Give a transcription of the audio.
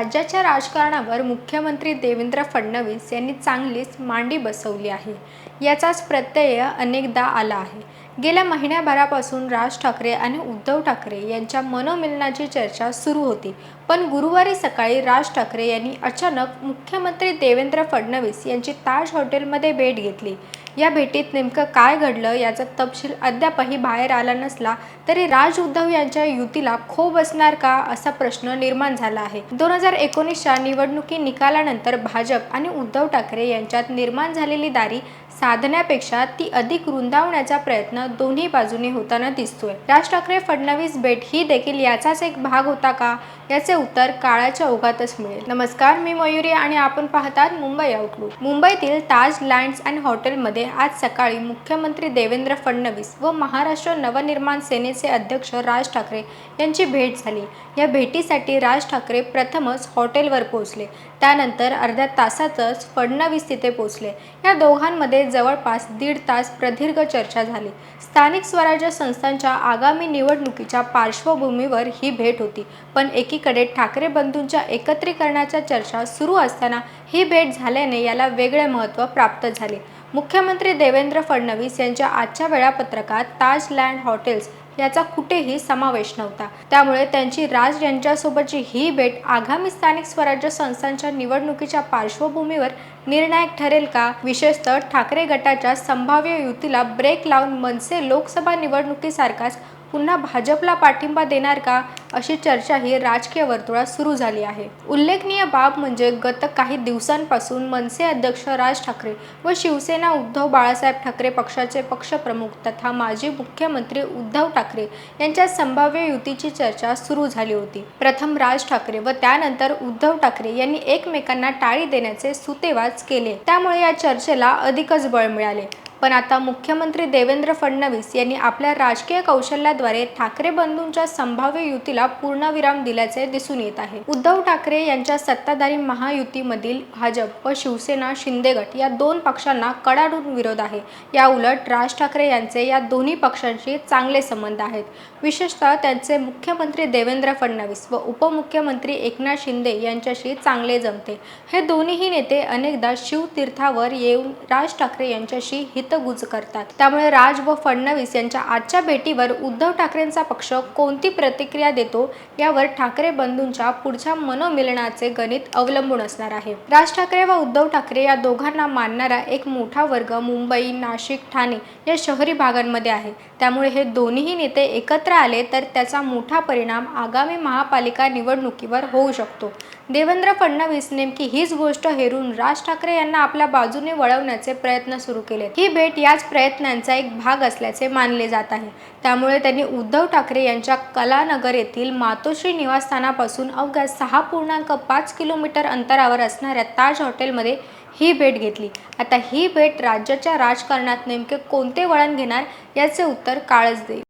राज्याच्या राजकारणावर मुख्यमंत्री देवेंद्र फडणवीस यांनी चांगलीच मांडी बसवली आहे. याचाच प्रत्यय अनेकदा आला आहे. गेल्या महिन्याभरापासून राज ठाकरे आणि उद्धव ठाकरे यांच्या मनोमिलनाची चर्चा सुरू होती. पण गुरुवारी सकाळी राज ठाकरे यांनी अचानक मुख्यमंत्री देवेंद्र फडणवीस यांची ताज हॉटेलमध्ये भेट घेतली. या भेटीत नेमकं काय घडलं याचा तपशील अद्यापही बाहेर आला नसला तरी राज उद्धव यांच्या युतीला खो बसणार का असा प्रश्न निर्माण झाला आहे. दोन हजार एकोणीसच्या निवडणुकी निकालानंतर भाजप आणि उद्धव ठाकरे यांच्यात निर्माण झालेली दारी साधण्यापेक्षा ती अधिक रुंदावण्याचा प्रयत्न दोन्ही बाजूने होताना दिसतोय. राज ठाकरे फडणवीस भेट ही देखील याचाच एक भाग होता का? याचे उत्तर काळाच्या ओघातच मिळेल. नमस्कार मी मयुरी आणि आपण पाहतात मुंबई आउटलुक मुंबईतील ताज लँड्स अँड हॉटेलमध्ये आज सकाळी मुख्यमंत्री देवेंद्र फडणवीस व महाराष्ट्र नवनिर्माण सेनेचे अध्यक्ष राज ठाकरे यांची भेट झाली. या भेटीसाठी राज ठाकरे प्रथमच हॉटेलवर पोहोचले. त्यानंतर अर्ध्या तासातच फडणवीस तिथे पोहोचले. या दोघांमध्ये जवळपास दीड तास प्रदीर्घ चर्चा झाली. स्थानिक स्वराज्य संस्थांच्या आगामी निवडणुकीच्या पार्श्वभूमीवर ही भेट होती. पण एकीकडे ठाकरे बंधूंच्या एकत्रीकरणाच्या चर्चा सुरू असताना ही भेट झाल्याने याला वेगळे महत्त्व प्राप्त झाले. मुख्यमंत्री देवेंद्र फडणवीस यांच्या आजच्या वेळापत्रकात ताज लँड हॉटेल्स याचा कुठेही समावेश नव्हता. त्यामुळे त्यांची राज यांच्यासोबतची ही भेट आगामी स्थानिक स्वराज्य संस्थांच्या निवडणुकीच्या पार्श्वभूमीवर निर्णायक ठरेल का? विशेषतः ठाकरे गटाच्या संभाव्य युतीला ब्रेक लावून मनसे लोकसभा निवडणुकीसारखाच पुन्हा भाजपला पाठिंबा देणार का अशी चर्चा ही राजकीय वर्तुळात सुरू झाली आहे. उल्लेखनीय बाब म्हणजे गत काही दिवसांपासून मनसे अध्यक्ष राज ठाकरे व शिवसेना उद्धव बाळासाहेब ठाकरे पक्षाचे पक्षप्रमुख तथा माजी मुख्यमंत्री उद्धव ठाकरे यांच्या संभाव्य युतीची चर्चा सुरू झाली होती. प्रथम राज ठाकरे व त्यानंतर उद्धव ठाकरे यांनी एकमेकांना टाळी देण्याचे सुतेवाच केले. त्यामुळे या चर्चेला अधिकच बळ मिळाले. पण आता मुख्यमंत्री देवेंद्र फडणवीस यांनी आपल्या राजकीय कौशल्याद्वारे ठाकरे बंधूंच्या संभाव्य युतीला पूर्णविराम दिल्याचे दिसून येत आहे. उद्धव ठाकरे यांच्या सत्ताधारी महायुतीमधील भाजप व शिवसेना शिंदे गट या दोन पक्षांना कडाडून विरोध आहे. या उलट राज ठाकरे यांचे या दोन्ही पक्षांशी चांगले संबंध आहेत. विशेषतः त्यांचे मुख्यमंत्री देवेंद्र फडणवीस व उपमुख्यमंत्री एकनाथ शिंदे यांच्याशी चांगले जमते. हे दोन्हीही नेते अनेकदा शिवतीर्थावर येऊन राज ठाकरे यांच्याशी हित हितगुज करतात. त्यामुळे राज व फडणवीस यांच्या आजच्या भेटीवर उद्धव ठाकरेंचा पक्ष कोणती प्रतिक्रिया देतो यावर ठाकरे बंधूंच्या पुढच्या मनोमिलनाचे गणित अवलंबून असणार आहे. राज ठाकरे व उद्धव ठाकरे या दोघांना मानणारा एक मोठा वर्ग मुंबई नाशिक ठाणे या शहरी भागांमध्ये आहे. त्यामुळे हे दोन्हीही नेते एकत्र आले तर त्याचा मोठा परिणाम आगामी महापालिका निवडणुकीवर होऊ शकतो. देवेंद्र फडणवीस नेमकी हीच गोष्ट हेरून राज ठाकरे यांना आपल्या बाजूने वळवण्याचे प्रयत्न सुरू केले. ही भेट याच प्रयत्नांचा एक भाग असल्याचे मानले जात आहे. त्यामुळे त्यांनी उद्धव ठाकरे यांच्या कलानगर येथील मातोश्री निवासस्थानापासून अवघ्या सहा पूर्णांक पाच किलोमीटर अंतरावर असणाऱ्या ताज हॉटेलमध्ये ही भेट घेतली. आता ही भेट राज्याच्या राजकारणात नेमके कोणते वळण घेणार याचे उत्तर काळच देईल.